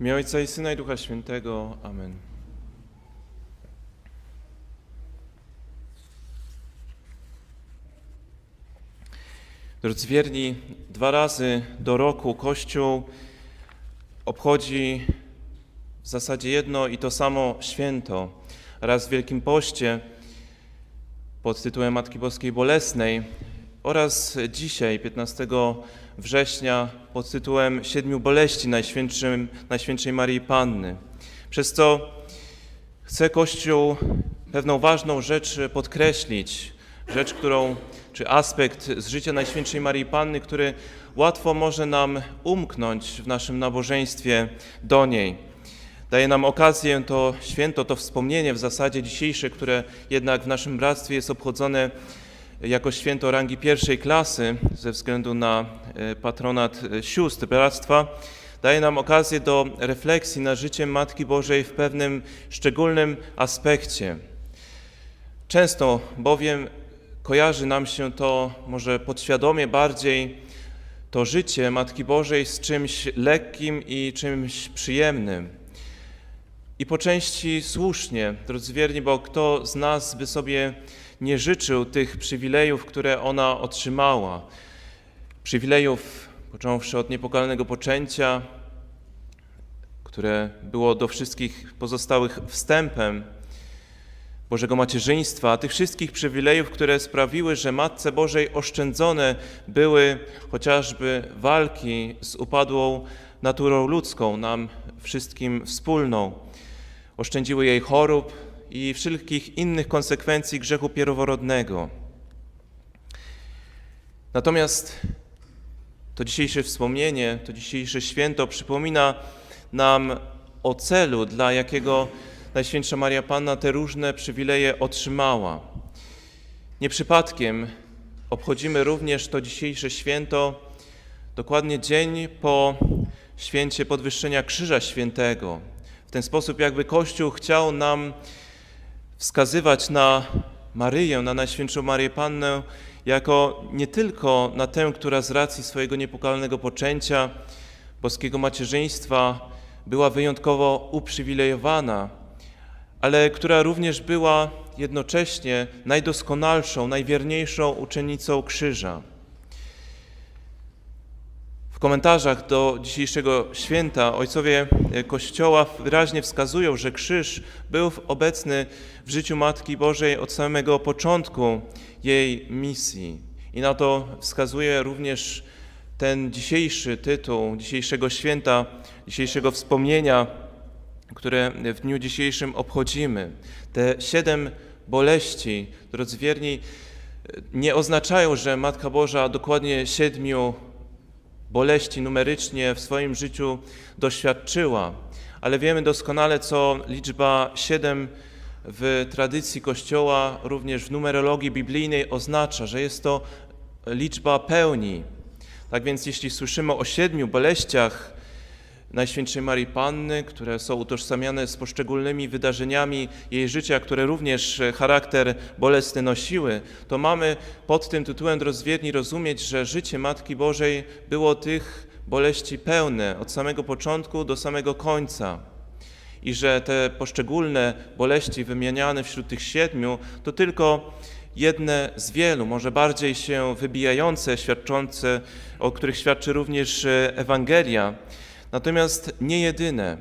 Imię Ojca i Syna i Ducha Świętego. Amen. Drodzy wierni, dwa razy do roku Kościół obchodzi w zasadzie jedno i to samo święto. Raz w Wielkim Poście pod tytułem Matki Boskiej Bolesnej oraz dzisiaj, 15 września, pod tytułem Siedmiu Boleści Najświętszej Marii Panny. Przez co chce Kościół pewną ważną rzecz podkreślić, rzecz, którą, czy aspekt z życia Najświętszej Marii Panny, który łatwo może nam umknąć w naszym nabożeństwie do niej. Daje nam okazję to święto, to wspomnienie w zasadzie dzisiejsze, które jednak w naszym bractwie jest obchodzone jako święto rangi pierwszej klasy ze względu na e, patronat e, sióstr bractwa, daje nam okazję do refleksji na życiem Matki Bożej w pewnym szczególnym aspekcie. Często bowiem kojarzy nam się to może podświadomie bardziej to życie Matki Bożej z czymś lekkim i czymś przyjemnym. I po części słusznie, drodzy wierni, bo kto z nas by sobie nie życzył tych przywilejów, które ona otrzymała. Przywilejów, począwszy od niepokalnego poczęcia, które było do wszystkich pozostałych wstępem Bożego macierzyństwa, tych wszystkich przywilejów, które sprawiły, że Matce Bożej oszczędzone były chociażby walki z upadłą naturą ludzką, nam wszystkim wspólną. Oszczędziły jej chorób i wszelkich innych konsekwencji grzechu pierworodnego. Natomiast to dzisiejsze wspomnienie, to dzisiejsze święto przypomina nam o celu, dla jakiego Najświętsza Maria Panna te różne przywileje otrzymała. Nie przypadkiem obchodzimy również to dzisiejsze święto dokładnie dzień po święcie podwyższenia Krzyża Świętego. Ten sposób jakby Kościół chciał nam wskazywać na Maryję, na Najświętszą Marię Pannę, jako nie tylko na tę, która z racji swojego niepokalnego poczęcia, boskiego macierzyństwa była wyjątkowo uprzywilejowana, ale która również była jednocześnie najdoskonalszą, najwierniejszą uczennicą krzyża. Komentarzach do dzisiejszego święta ojcowie Kościoła wyraźnie wskazują, że krzyż był obecny w życiu Matki Bożej od samego początku jej misji. I na to wskazuje również ten dzisiejszy tytuł dzisiejszego święta, dzisiejszego wspomnienia, które w dniu dzisiejszym obchodzimy. Te siedem boleści, drodzy wierni, nie oznaczają, że Matka Boża dokładnie siedmiu boleści numerycznie w swoim życiu doświadczyła, ale wiemy doskonale, co liczba siedem w tradycji Kościoła, również w numerologii biblijnej oznacza, że jest to liczba pełni. Tak więc jeśli słyszymy o siedmiu boleściach Najświętszej Marii Panny, które są utożsamiane z poszczególnymi wydarzeniami jej życia, które również charakter bolesny nosiły, to mamy pod tym tytułem, drodzy wierni, rozumieć, że życie Matki Bożej było tych boleści pełne od samego początku do samego końca i że te poszczególne boleści wymieniane wśród tych siedmiu to tylko jedne z wielu, może bardziej się wybijające, świadczące, o których świadczy również Ewangelia, natomiast nie jedyne.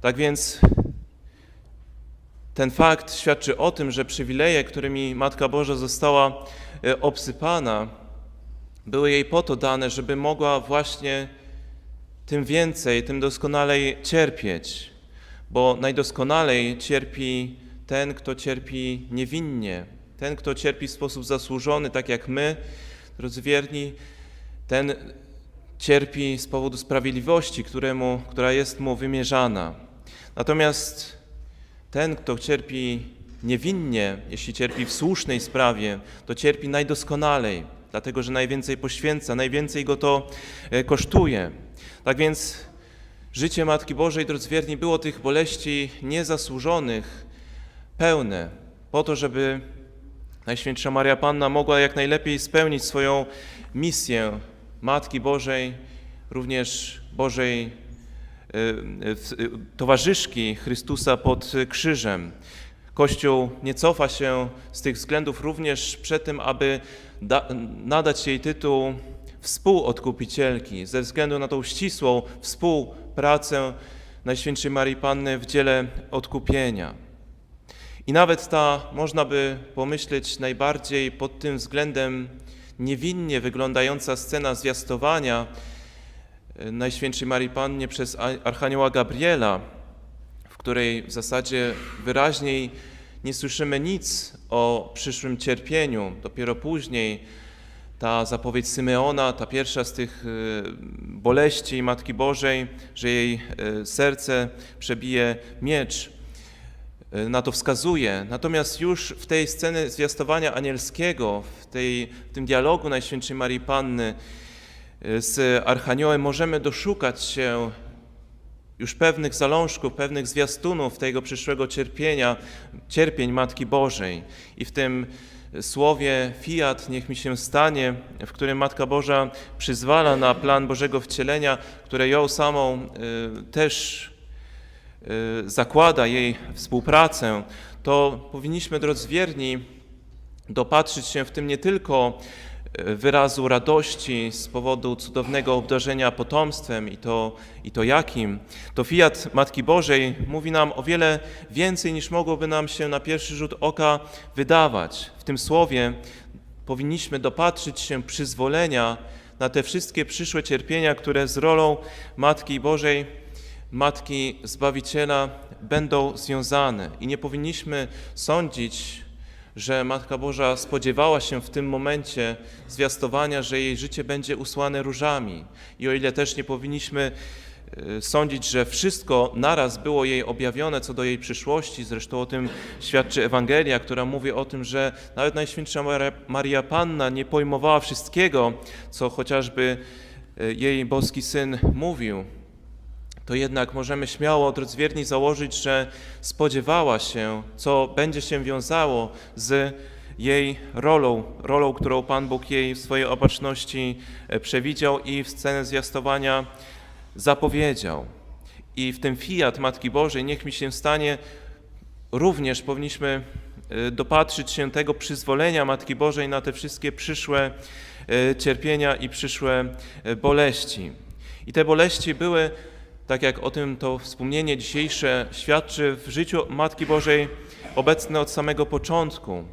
Tak więc ten fakt świadczy o tym, że przywileje, którymi Matka Boża została e, obsypana, były jej po to dane, żeby mogła właśnie tym więcej, tym doskonalej cierpieć, bo najdoskonalej cierpi ten, kto cierpi niewinnie, ten, kto cierpi w sposób zasłużony, tak jak my, drodzy wierni, ten cierpi z powodu sprawiedliwości, któremu, która jest mu wymierzana. Natomiast ten, kto cierpi niewinnie, jeśli cierpi w słusznej sprawie, to cierpi najdoskonalej, dlatego że najwięcej poświęca, najwięcej go to e, kosztuje. Tak więc życie Matki Bożej, drodzy wierni, było tych boleści niezasłużonych pełne, po to, żeby Najświętsza Maria Panna mogła jak najlepiej spełnić swoją misję Matki Bożej, również Bożej w- towarzyszki Chrystusa pod krzyżem. Kościół nie cofa się z tych względów również przed tym, aby da, nadać jej tytuł współodkupicielki, ze względu na tą ścisłą współpracę Najświętszej Marii Panny w dziele odkupienia. I nawet ta, można by pomyśleć, najbardziej pod tym względem niewinnie wyglądająca scena zwiastowania e, Najświętszej Marii Pannie przez Archanioła Gabriela, w której w zasadzie wyraźniej nie słyszymy nic o przyszłym cierpieniu. Dopiero później ta zapowiedź Symeona, ta pierwsza z tych e, boleści Matki Bożej, że jej e, serce przebije miecz, na to wskazuje. Natomiast już w tej scenie zwiastowania anielskiego, w, tej, w tym dialogu Najświętszej Marii Panny e, z Archaniołem możemy doszukać się już pewnych zalążków, pewnych zwiastunów tego przyszłego cierpienia, cierpień Matki Bożej. I w tym słowie fiat, niech mi się stanie, w którym Matka Boża przyzwala na plan Bożego wcielenia, które ją samą y, też y, zakłada jej współpracę, to powinniśmy, drodzy wierni, dopatrzyć się w tym nie tylko e, wyrazu radości z powodu cudownego obdarzenia potomstwem i to, i to jakim, to fiat Matki Bożej mówi nam o wiele więcej niż mogłoby nam się na pierwszy rzut oka wydawać. W tym słowie powinniśmy dopatrzyć się przyzwolenia na te wszystkie przyszłe cierpienia, które z rolą Matki Bożej, Matki Zbawiciela będą związane. I nie powinniśmy sądzić, że Matka Boża spodziewała się w tym momencie zwiastowania, że jej życie będzie usłane różami. I o ile też nie powinniśmy e, sądzić, że wszystko naraz było jej objawione co do jej przyszłości, zresztą o tym świadczy Ewangelia, która mówi o tym, że nawet Najświętsza Maria- Panna nie pojmowała wszystkiego, co chociażby e, jej boski Syn mówił to jednak możemy śmiało, drodzy wierni, założyć, że spodziewała się, co będzie się wiązało z jej rolą, rolą, którą Pan Bóg jej w swojej opatrzności e, przewidział i w scenę zwiastowania zapowiedział. I w tym fiat Matki Bożej, niech mi się stanie, również powinniśmy e, dopatrzyć się tego przyzwolenia Matki Bożej na te wszystkie przyszłe e, cierpienia i przyszłe boleści. I te boleści były, tak jak o tym to wspomnienie dzisiejsze świadczy, w życiu Matki Bożej obecne od samego początku.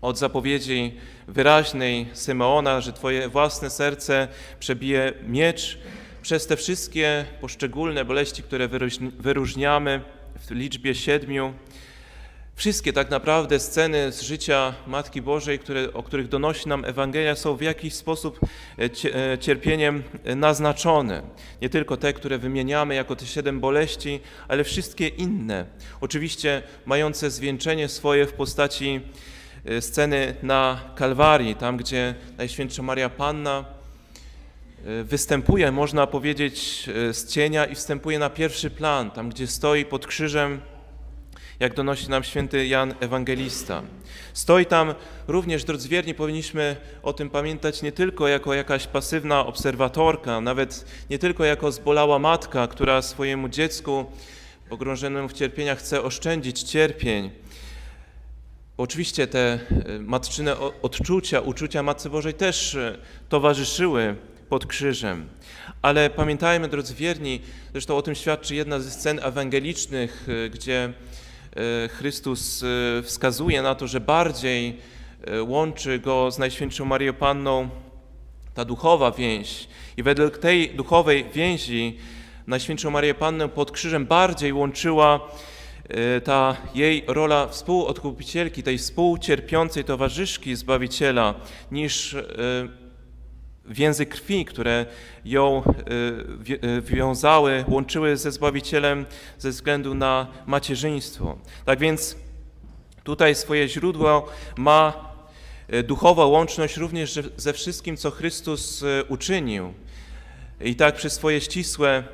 Od zapowiedzi wyraźnej Symeona, że Twoje własne serce przebije miecz, przez te wszystkie poszczególne boleści, które wyróżni- wyróżniamy w liczbie siedmiu, Wszystkie tak naprawdę sceny z życia Matki Bożej, które, o których donosi nam Ewangelia, są w jakiś sposób e, e, cierpieniem e, naznaczone. Nie tylko te, które wymieniamy jako te siedem boleści, ale wszystkie inne. Oczywiście mające zwieńczenie swoje w postaci sceny na Kalwarii, tam gdzie Najświętsza Maria Panna występuje, można powiedzieć, z cienia i wstępuje na pierwszy plan, tam gdzie stoi pod krzyżem jak donosi nam święty Jan Ewangelista. Stoi tam również, drodzy wierni, powinniśmy o tym pamiętać nie tylko jako jakaś pasywna obserwatorka, nawet nie tylko jako zbolała matka, która swojemu dziecku pogrążonemu w cierpieniach chce oszczędzić cierpień. Oczywiście te e, matczyne odczucia, uczucia Matce Bożej też e, towarzyszyły pod krzyżem. Ale pamiętajmy, drodzy wierni, zresztą o tym świadczy jedna ze scen ewangelicznych, e, gdzie Chrystus e, wskazuje na to, że bardziej e, łączy go z Najświętszą Marią Panną ta duchowa więź. I według tej duchowej więzi Najświętszą Marię Pannę pod krzyżem bardziej łączyła e, ta jej rola współodkupicielki, tej współcierpiącej towarzyszki Zbawiciela, niż e, więzy krwi, które ją wi- e, wiązały, łączyły ze Zbawicielem ze względu na macierzyństwo. Tak więc tutaj swoje źródło ma e, duchowa łączność również ze- wszystkim, co Chrystus uczynił. I tak przez swoje ścisłe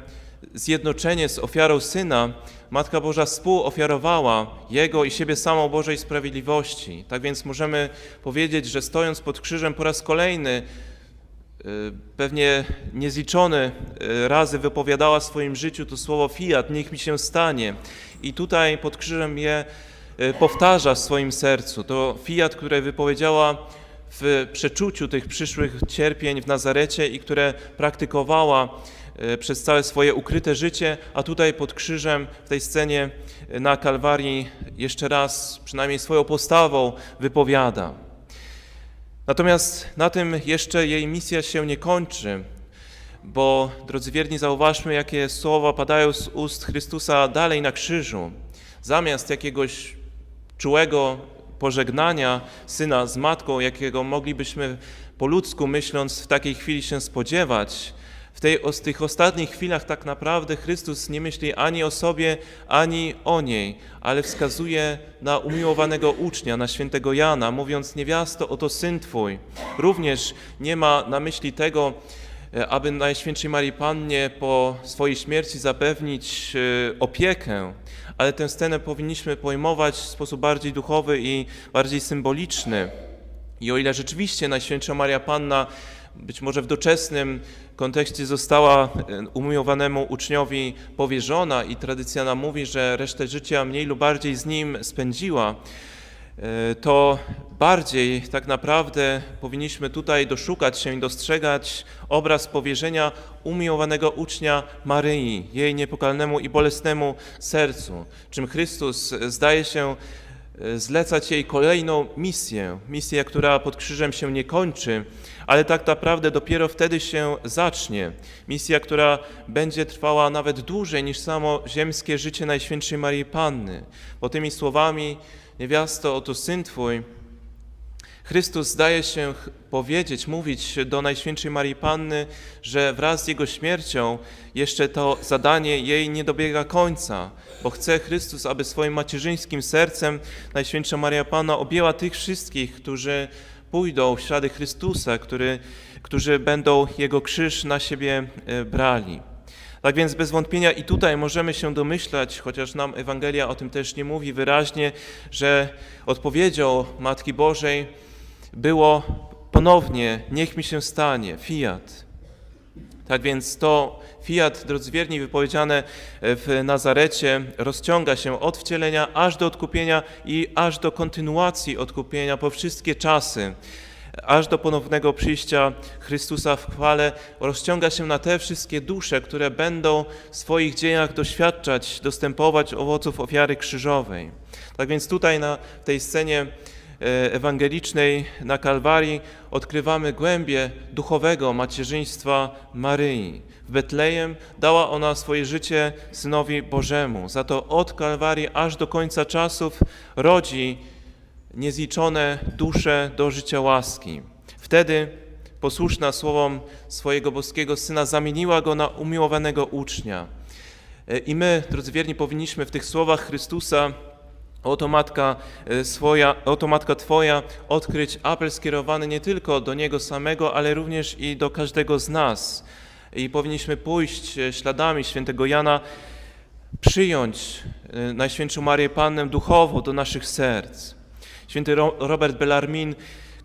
zjednoczenie z ofiarą Syna Matka Boża współofiarowała Jego i siebie samą Bożej sprawiedliwości. Tak więc możemy powiedzieć, że stojąc pod krzyżem po raz kolejny pewnie niezliczone y, razy wypowiadała w swoim życiu to słowo fiat, niech mi się stanie. I tutaj pod krzyżem je y, powtarza w swoim sercu. To fiat, które wypowiedziała w przeczuciu tych przyszłych cierpień w Nazarecie i które praktykowała y, przez całe swoje ukryte życie, a tutaj pod krzyżem w tej scenie y, na Kalwarii jeszcze raz, przynajmniej swoją postawą, wypowiada. Natomiast na tym jeszcze jej misja się nie kończy, bo drodzy wierni, zauważmy, jakie słowa padają z ust Chrystusa dalej na krzyżu. Zamiast jakiegoś czułego pożegnania syna z matką, jakiego moglibyśmy po ludzku myśląc w takiej chwili się spodziewać, w tej, tych ostatnich chwilach tak naprawdę Chrystus nie myśli ani o sobie, ani o niej, ale wskazuje na umiłowanego ucznia, na świętego Jana, mówiąc: Niewiasto, oto syn twój. Również nie ma na myśli tego, e, aby Najświętszej Marii Pannie po swojej śmierci zapewnić e, opiekę, ale tę scenę powinniśmy pojmować w sposób bardziej duchowy i bardziej symboliczny. I o ile rzeczywiście Najświętsza Maria Panna być może w doczesnym kontekście została e, umiłowanemu uczniowi powierzona i tradycja nam mówi, że resztę życia mniej lub bardziej z nim spędziła, e, to bardziej tak naprawdę powinniśmy tutaj doszukać się i dostrzegać obraz powierzenia umiłowanego ucznia Maryi, jej niepokalnemu i bolesnemu sercu, czym Chrystus zdaje się zlecać jej kolejną misję, misję, która pod krzyżem się nie kończy, ale tak naprawdę dopiero wtedy się zacznie. Misja, która będzie trwała nawet dłużej niż samo ziemskie życie Najświętszej Marii Panny. Bo tymi słowami, niewiasto, oto syn Twój, Chrystus zdaje się powiedzieć, mówić do Najświętszej Marii Panny, że wraz z Jego śmiercią jeszcze to zadanie jej nie dobiega końca, bo chce Chrystus, aby swoim macierzyńskim sercem Najświętsza Maria Panna objęła tych wszystkich, którzy pójdą w ślady Chrystusa, który, którzy będą Jego krzyż na siebie e, brali. Tak więc bez wątpienia i tutaj możemy się domyślać, chociaż nam Ewangelia o tym też nie mówi wyraźnie, że odpowiedzią Matki Bożej było ponownie, niech mi się stanie, fiat. Tak więc to fiat, drodzy wierni, wypowiedziane w Nazarecie rozciąga się od wcielenia aż do odkupienia i aż do kontynuacji odkupienia po wszystkie czasy aż do ponownego przyjścia Chrystusa w chwale, rozciąga się na te wszystkie dusze, które będą w swoich dziejach doświadczać, dostępować owoców ofiary krzyżowej. Tak więc tutaj na tej scenie ewangelicznej na Kalwarii odkrywamy głębie duchowego macierzyństwa Maryi. W Betlejem dała ona swoje życie Synowi Bożemu. Za to od Kalwarii aż do końca czasów rodzi niezliczone dusze do życia łaski. Wtedy posłuszna słowom swojego boskiego Syna zamieniła go na umiłowanego ucznia. E, I my, drodzy wierni, powinniśmy w tych słowach Chrystusa Oto matka, e, swoja, oto matka Twoja, odkryć apel skierowany nie tylko do Niego samego, ale również i do każdego z nas. I powinniśmy pójść e, śladami świętego Jana, przyjąć Najświętszą Marię Pannę duchowo do naszych serc. Święty Robert Bellarmin,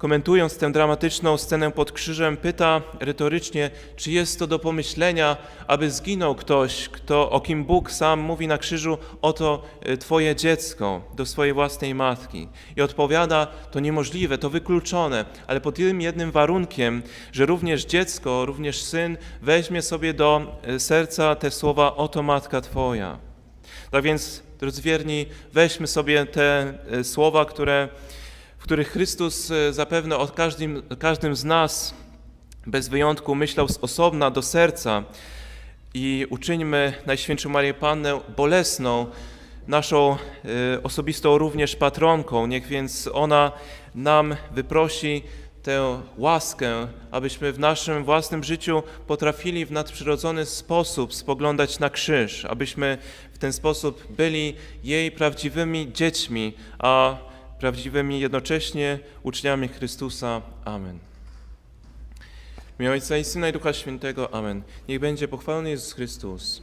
komentując tę dramatyczną scenę pod krzyżem, pyta retorycznie, czy jest to do pomyślenia, aby zginął ktoś, kto, o kim Bóg sam mówi na krzyżu, oto e, Twoje dziecko, do swojej własnej matki. I odpowiada, to niemożliwe, to wykluczone, ale pod tym jednym warunkiem, że również dziecko, również syn weźmie sobie do e, serca te słowa, oto matka Twoja. Tak więc Drodzy wierni, weźmy sobie te e, słowa, które, w których Chrystus e, zapewne o każdym, każdym z nas bez wyjątku myślał z osobna do serca i uczyńmy Najświętszą Marię Pannę bolesną, naszą e, osobistą również patronką. Niech więc ona nam wyprosi tę łaskę, abyśmy w naszym własnym życiu potrafili w nadprzyrodzony sposób spoglądać na krzyż, abyśmy w ten sposób byli jej prawdziwymi dziećmi, a prawdziwymi jednocześnie uczniami Chrystusa. Amen. W imię Ojca i Syna i Ducha Świętego. Amen. Niech będzie pochwalony Jezus Chrystus.